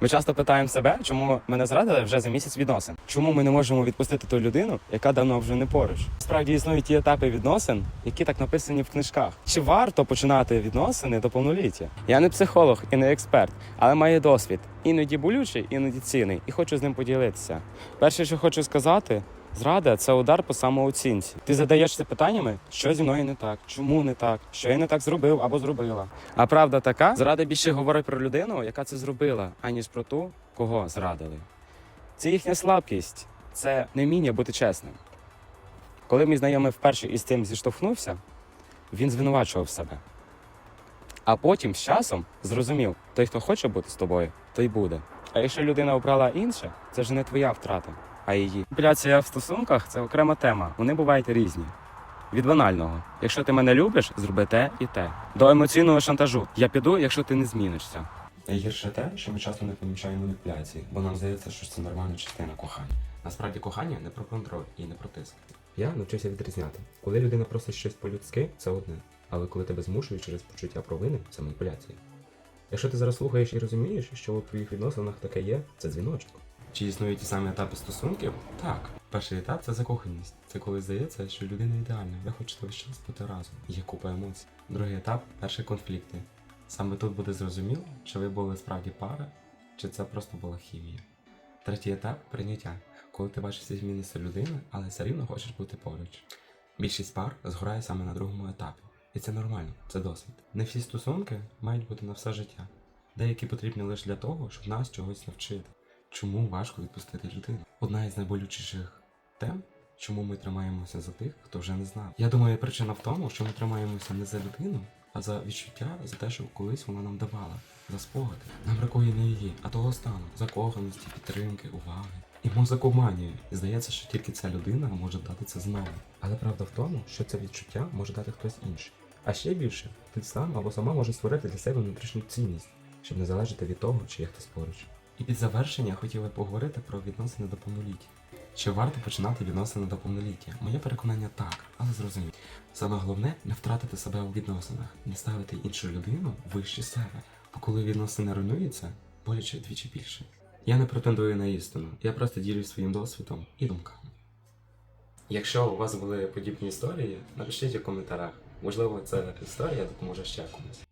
Ми часто питаємо себе, чому мене зрадили вже за місяць відносин. Чому ми не можемо відпустити ту людину, яка давно вже не поруч? Справді існують ті етапи відносин, які так написані в книжках. Чи варто починати відносини до повноліття? Я не психолог і не експерт, але маю досвід. Іноді болючий, іноді цінний, і хочу з ним поділитися. Перше, що хочу сказати. Зрада це удар по самооцінці. Ти задаєшся питаннями, що зі мною не так, чому не так, що я не так зробив або зробила. А правда така, зрада більше говорить про людину, яка це зробила, аніж про ту, кого зрадили. Це їхня слабкість, це невміння бути чесним. Коли мій знайомий вперше із цим зіштовхнувся, він звинувачував себе. А потім з часом зрозумів, той, хто хоче бути з тобою, той буде. А якщо людина обрала інше, це ж не твоя втрата, а її. Маніпуляція в стосунках це окрема тема. Вони бувають різні. Від банального. Якщо ти мене любиш, зроби те і те. До емоційного шантажу. Я піду, якщо ти не змінишся. Найгірше те, що ми часто не помічаємо маніпуляції, бо нам здається, що це нормальна частина кохання. Насправді кохання не про контроль і не про тиск. Я навчився відрізняти. Коли людина просить щось по-людськи, це одне. Але коли тебе змушують через почуття провини, це маніпуляція. Якщо ти зараз слухаєш і розумієш, що у твоїх відносинах таке є, це дзвіночок. Чи існують ті самі етапи стосунків? Так. Перший етап це закоханість. Це коли здається, що людина ідеальна, ви хочете весь час бути разом. Є купа емоцій. Другий етап перші конфлікти. Саме тут буде зрозуміло, чи ви були справді пара, чи це просто була хімія. Третій етап прийняття, коли ти бачиш ці людини, але все рівно хочеш бути поруч. Більшість пар згорає саме на другому етапі. І це нормально, це досвід. Не всі стосунки мають бути на все життя. Деякі потрібні лише для того, щоб нас чогось навчити. Чому важко відпустити людину? Одна із найболючіших тем, чому ми тримаємося за тих, хто вже не знав. Я думаю, причина в тому, що ми тримаємося не за людину, а за відчуття, за те, що колись вона нам давала, за спогади. Нам бракує не її, а того стану, закоханості, підтримки, уваги. І мозок обманює. І здається, що тільки ця людина може дати це знову. Але правда в тому, що це відчуття може дати хтось інший. А ще більше, ти сам або сама може створити для себе внутрішню цінність, щоб не залежати від того, чи є хтось поруч. І під завершення хотіли поговорити про відносини до повноліття. Чи варто починати відносини до повноліття? Моє переконання так, але зрозуміть. Саме головне не втратити себе у відносинах, не ставити іншу людину вище себе. Бо коли відносини руйнуються, боляче двічі більше. Я не претендую на істину, я просто ділюсь своїм досвідом і думками. Якщо у вас були подібні історії, напишіть у коментарях. Можливо, ця історія допоможе ще комусь.